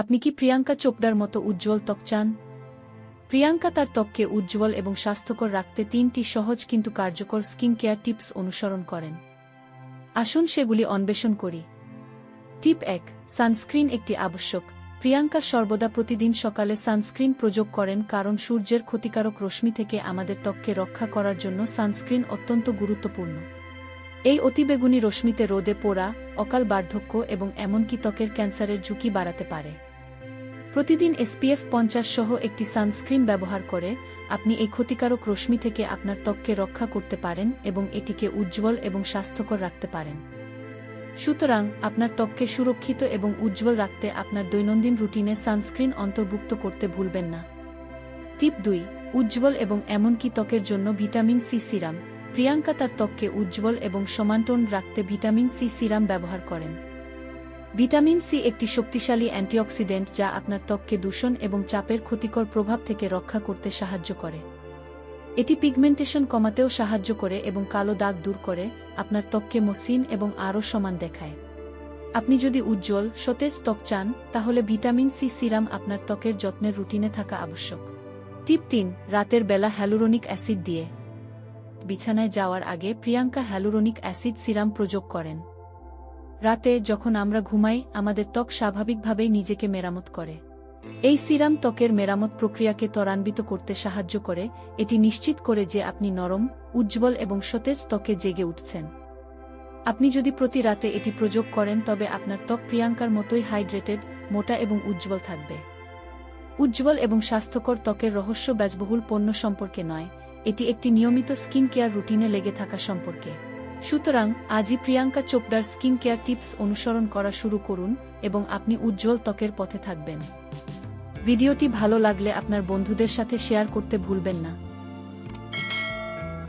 আপনি কি প্রিয়াঙ্কা চোপড়ার মতো উজ্জ্বল ত্বক চান? প্রিয়াঙ্কা তার ত্বককে উজ্জ্বল এবং স্বাস্থ্যকর রাখতে তিনটি সহজ কিন্তু কার্যকর স্কিন কেয়ার টিপস অনুসরণ করেন। আসুন সেগুলি অন্বেষণ করি। টিপ এক, সানস্ক্রিন একটি আবশ্যক। প্রিয়াঙ্কা সর্বদা প্রতিদিন সকালে সানস্ক্রিন প্রযোগ করেন কারণ সূর্যের ক্ষতিকারক রশ্মি থেকে আমাদের ত্বককে রক্ষা করার জন্য সানস্ক্রিন অত্যন্ত গুরুত্বপূর্ণ। এই অতিবেগুনি রশ্মিতে রোদে পোড়া, অকাল বার্ধক্য এবং এমনকি ত্বকের ক্যান্সারের ঝুঁকি বাড়াতে পারে। প্রতিদিন এসপিএফ পঞ্চাশ সহ একটি সানস্ক্রিন ব্যবহার করে আপনি এই ক্ষতিকারক রশ্মি থেকে আপনার ত্বককে রক্ষা করতে পারেন এবং এটিকে উজ্জ্বল এবং স্বাস্থ্যকর রাখতে পারেন। সুতরাং, আপনার ত্বককে সুরক্ষিত এবং উজ্জ্বল রাখতে আপনার দৈনন্দিন রুটিনে সানস্ক্রিন অন্তর্ভুক্ত করতে ভুলবেন না। টিপ দুই, উজ্জ্বল এবং এমনকি ত্বকের জন্য ভিটামিন সি সিরাম। প্রিয়াঙ্কা তার ত্বককে উজ্জ্বল এবং সমানটোন রাখতে ভিটামিন সি সিরাম ব্যবহার করেন। ভিটামিন সি একটি শক্তিশালী অ্যান্টিঅক্সিডেন্ট যা আপনার ত্বককে দূষণ এবং চাপের ক্ষতিকর প্রভাব থেকে রক্ষা করতে সাহায্য করে। এটি পিগমেন্টেশন কমাতেও সাহায্য করে এবং কালো দাগ দূর করে, আপনার ত্বককে মসৃণ এবং আরও সমান দেখায়। আপনি যদি উজ্জ্বল, সতেজ ত্বক চান, তাহলে ভিটামিন সি সিরাম আপনার ত্বকের যত্নের রুটিনে থাকা আবশ্যক। টিপ তিন, রাতের বেলা হ্যালুরোনিক অ্যাসিড দিয়ে। বিছানায় যাওয়ার আগে প্রিয়াঙ্কা হ্যালুরোনিক অ্যাসিড সিরাম প্রযোগ করেন। রাতে যখন আমরা ঘুমাই, আমাদের ত্বক স্বাভাবিকভাবেই নিজেকে মেরামত করে। এই সিরাম ত্বকের মেরামত প্রক্রিয়াকে ত্বরান্বিত করতে সাহায্য করে। এটি নিশ্চিত করে যে আপনি নরম, উজ্জ্বল এবং সতেজ ত্বকে জেগে উঠছেন। আপনি যদি প্রতি রাতে এটি প্রযোগ করেন, তবে আপনার ত্বক প্রিয়াঙ্কার মতোই হাইড্রেটেড, মোটা এবং উজ্জ্বল থাকবে। উজ্জ্বল এবং স্বাস্থ্যকর ত্বকের রহস্য ব্যয়বহুল পণ্য সম্পর্কে নয়। এটি একটি নিয়মিত স্কিন কেয়ার রুটিনে লেগে থাকা সম্পর্কে। সুতরাং আজই প্রিয়াঙ্কা চোপড়ার স্কিন কেয়ার টিপস অনুসরণ করা শুরু করুন এবং আপনি উজ্জ্বল ত্বকের পথে থাকবেন। ভিডিওটি ভালো লাগলে আপনার বন্ধুদের সাথে শেয়ার করতে ভুলবেন না।